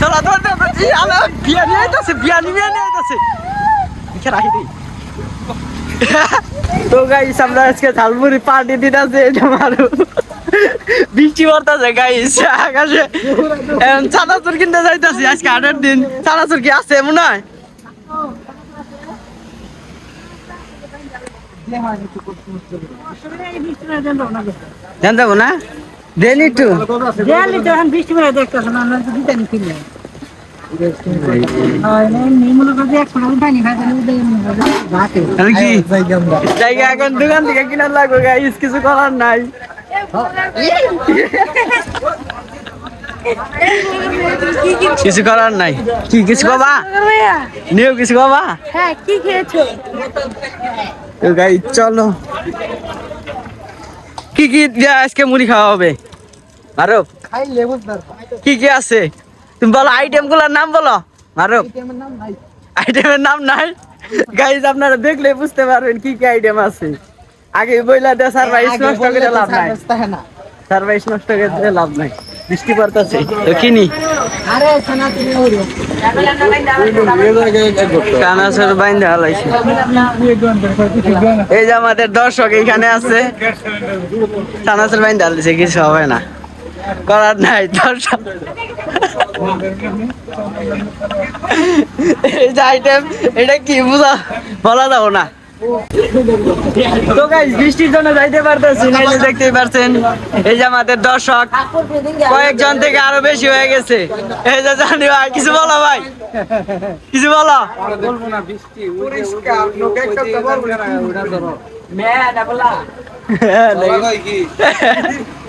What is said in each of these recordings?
ধর ধর আলা বিয়া নিয়ে আইতাছে বিয়া নিয়ে নিয়ে আইতাছে। দেখে রাখি দিই। তো গাইস আমরা আজকে ঝালমুড়ি পার্টি দিতেছে এটা মারু। বৃষ্টি পড়তেছে গাইস আকাশে। চানাচুর কিনতে যাইতাছি আজকে হাটের দিন। চানাচুর কি আছে মনে হয় জান যাব না? দেন একটু বৃষ্টি পড়ে দেখতেছে না আমরা তো কিনলে মনে জায়গা এখন দোকান থেকে কিনা লাগবে গাইস কিছু করার নাই। কিছু করার নাই। কি কিছু কবা? নিও কিছু কবা? হ্যাঁ কি খেয়েছো? তো গাই চলো। কি কি আজকে মুড়ি খাওয়া হবে? মারো খাইলে বুঝতে কি কি আছে? তুমি বলো আইটেমগুলার নাম বলো। মারো নাম আইটেমের নাম নাই? গাইজ আপনারা দেখলে বুঝতে পারবেন কি কি আইটেম আছে। আগে বইলা দে সারপ্রাইজ নষ্ট করে লাভ নাই। নষ্ট করে লাভ নাই। বৃষ্টি পড়তেছে তো কিনি। এই যে আমাদের দর্শক এখানে আছে। কানাসের কিছু হবে না। করার নাই দর্শক এই যে আইটেম এটা কি বুঝা বলা যাব না। তো গাইস বৃষ্টির জন্য যাইতে পারতেছি না এই দেখতেই পারছেন এই যে আমাদের দর্শক কয়েকজন থেকে আরও বেশি হয়ে গেছে। এই যে জানি ভাই কিছু বলো ভাই। কিছু বলো। না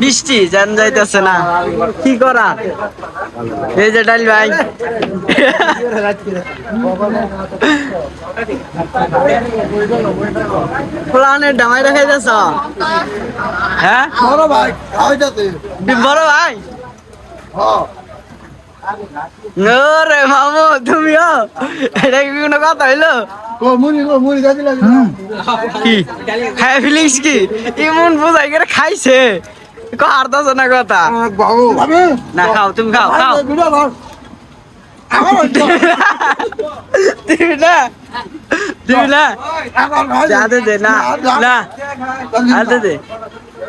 বৃষ্টি জান যাইতেছে না। কি করা? এই যে ডাল ভাই। প্লানের ডামাই রেখে দিয়েছ হ্যাঁ? বড় ভাই বড় ভাই? রে মামু তুমিও এটা কি কোনো কথা হইল? কি? খাই ফিলিংস কি? ইমন বুঝাই করে খাইছে। কার দাস না কথা? বাবু ভাবে। না খাও তুমি খাও খাও। ভিডিও কর আমার তুমি না তুমি না। যাতে দে না না। আতে দে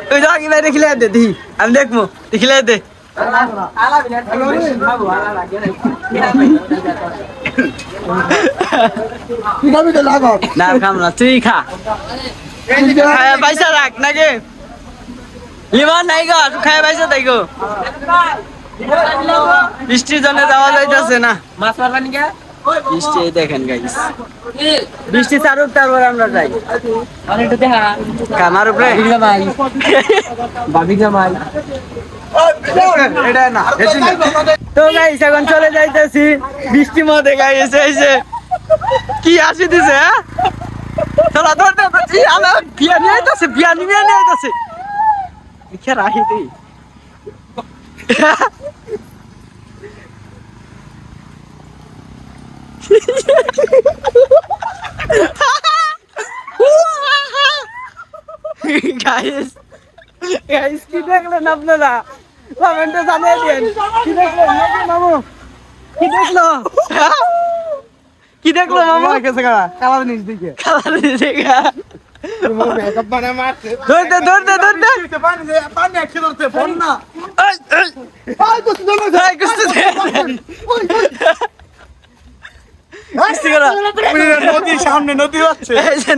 তুই যাও কি দেখিলে দে দি আমি দেখব। দেখিলে দে। না খাম না। তুই খা। পয়সা রাখ নাকি? লিমন নাই গো খায় পয়সা তাই গো? বৃষ্টির জন্য যাওয়া যাইতেছে না। মাছ মারবা নিকা বৃষ্টি এই দেখেন গাইস বৃষ্টি চারুক তারপর আমরা যাই। একটু দেখা। কামার উপরে? ভাবি জামাই। এটা না তো গাইস এখন চলে যাইতেছি। বৃষ্টি মধ্যে গাইস এসে কি আসি দিছে হ্যাঁ? চলা ধর ধর বিয়া নিয়ে আইতাছে বিয়া নিয়ে আইতাছে দেখে রাখি দিই গাইস গাইস কি দেখলেন আপনারা? কমেন্টে জানিয়ে দিন। কি দেখলেন? নাকি মামু। কি দেখল? হ্যাঁ? কি দেখল মামু? গেছে কারা কালা জিনিস দিকে। খাবার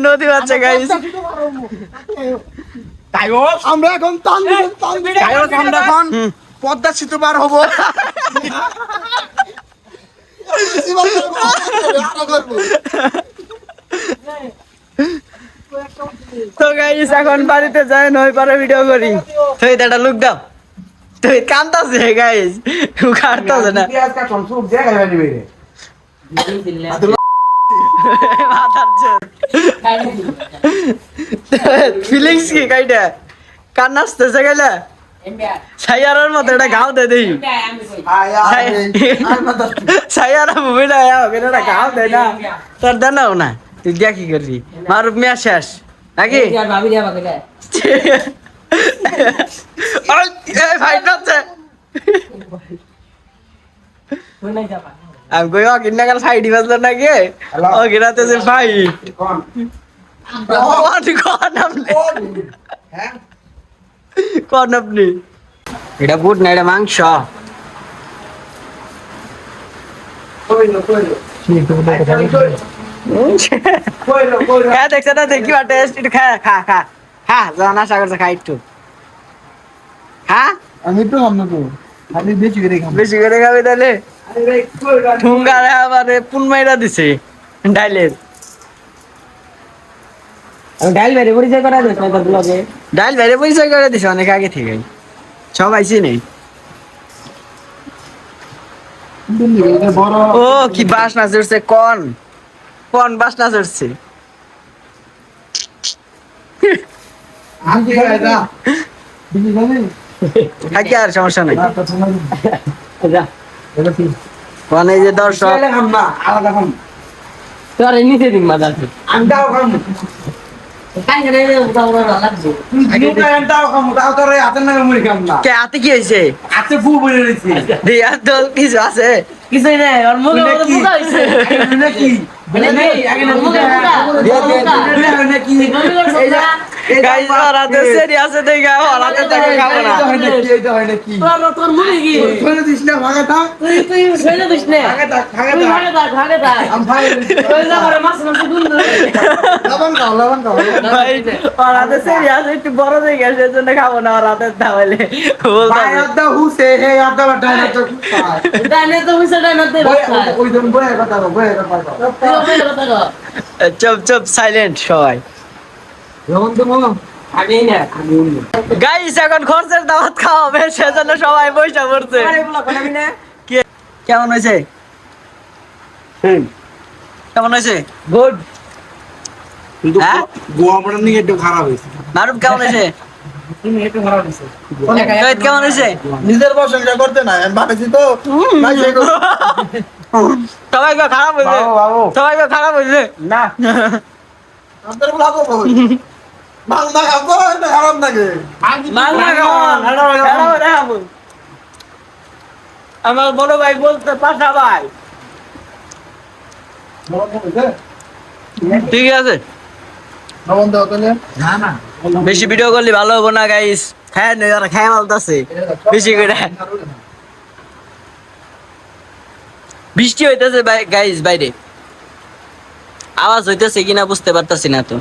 নদী বাচ্চা গাইস আমরা এখন আমরা এখন পদ্মা সেতু পার হব তো গাইস এখন বাড়িতে যাই, নয় পারে ভিডিও করি। তুই এটা লুক দাও। তুই কান্দাছে গাইস কাটতাছে না। ফিলিংস কি কাইটা? কান্না আসতেছে গেলে সাইয়ারের মতো এটা গাও দে দেই। সাইয়ারা মুভি না এটা গাও দে না। তোর দেনাও না। তুই দিয়া কি করবি? মারুপ মিয়া শেষ। নাকি? আমি কই ফাইট বাজলো নাকি? ও গিরাতে যে ফাইট কোন? আপনি? কোন? আপনি? এটা বুট না এটা মাংস। হ্যাঁ দেখছে না দেখি টেস্ট একটু খা খা খা। খা যখন আশা করছে খা একটু। হ্যাঁ আমি তো আমরা তো। খালি বেশি করে খাব। বেশি করে খাবি তাহলে? ঠুঙ্গারে আবার পুন দিছে ডাইলের। ডাইল বেরে পরিচয় করা যায় ব্লগে ডাইল বাইরে পরিচয় করে দিছে অনেক আগে থেকে সব আইসি নেই। ও কি বাস না কন। কন বাস না চড়ছে থাকি আর সমস্যা নাই। না তো তোমার যা। কন এই যে দর্শক। তোর নিচে দিন খাম। হাতে কি হয়েছে হাতে ফু বলে রয়েছি দিয়া কিছু আছে? কিছুই নাই কি? একটু বড় হয়ে গেছে সেজন্য খাব না হাতে তাহলে। হুসে ডাইনে তো হইছে ডাইনে চুপ চুপ সাইলেন্ট সবাই। গাইস এখন খরচের দাওয়াত খাওয়া হবে সেজন্য সবাই পয়সা পড়ছে। কেমন হয়েছে? কেমন হয়েছে? গুড কিন্তু হ্যাঁ? নিয়ে একটু খারাপ হয়েছে। মারুফ কেমন হয়েছে? তুমি একটু খারাপ হইছে শহীদ কেমন হয়েছে? নিজের প্রশংসা করতে না আমি তো। সবাই কে খারাপ হয়েছে। সবাই কে খারাপ হয়েছে। না। না। আমার বড় ভাই বলতে পাশা ভাই। ঠিক আছে। না না বেশি ভিডিও করলে ভালো হব না গাইস নই ওরা খায় মালতাছে বেশি করে। বৃষ্টি হইতেছে গাইস বাইরে। আওয়াজ হইতেছে কিনা বুঝতে পারতাছি না তো।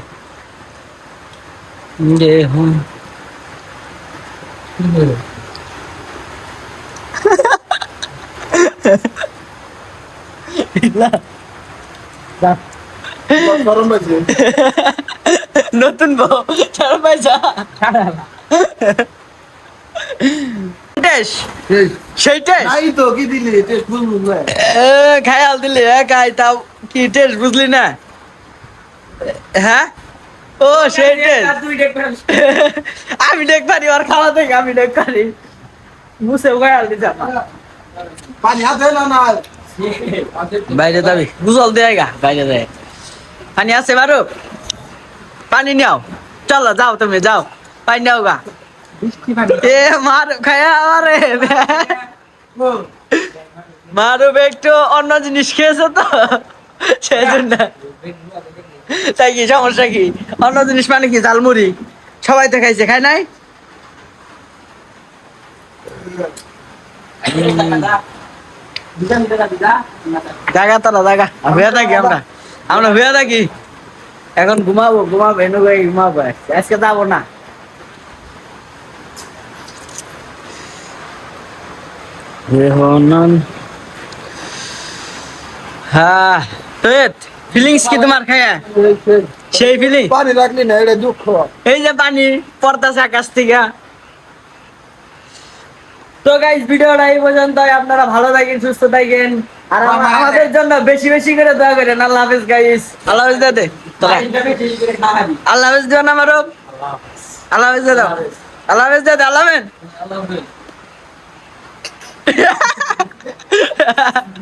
নতুন বউ চার পয়সা টেস সেই টেস নাই তো কি দিলি? টেস্ট বুঝব না। খায়াল দিলি হ্যাঁ খাই তাও কি টেস বুঝলি না? হ্যাঁ? ও সেই টেস তুই দেখ আমি দেখ পারি আর খাওয়া থেকে আমি দেখ পারি। মুছে খায়াল দিতে পানি হাতে না না। বাইরে যাবি। গুজল দেয় গা বাইরে যায় পানি আছে বারো পানি নাও চলো যাও তুমি যাও। পানি নাও গা। এ, মার, খায়া আরে একটু অন্য জিনিস খেয়েছে তো? সেই তাই কি, সমস্যা কি? অন্য জিনিস মানে কি, ঝালমুড়ি? সবাই তো খাইছে খাই নাই? হয়ে থাকি আমরা। আমরা হয়ে থাকি। এখন ঘুমাবো ঘুমাবো, এনে ঘুমাবো। আজকে যাব না। রেহনন হ্যাঁ ফিলিংস কি তোমার খায়া? সেই ফিলিং পানি রাখলি না এটা দুঃখ। এই যে পানি পড়তেছে আকাশ থেকে। তো গাইস ভিডিওটা এই পর্যন্ত আপনারা ভালো থাকেন সুস্থ থাকেন। আর আমাদের জন্য বেশি বেশি করে দোয়া করেন। আল্লাহ হাফেজ গাইস আল্লাহ হাফেজ দাদে। আল্লাহ হাফেজ দিও না আমারও আল্লাহ হাফেজ। দাদা। আল্লাহ হাফেজ দাদা আল্লাহ হাফেজ। Yeah.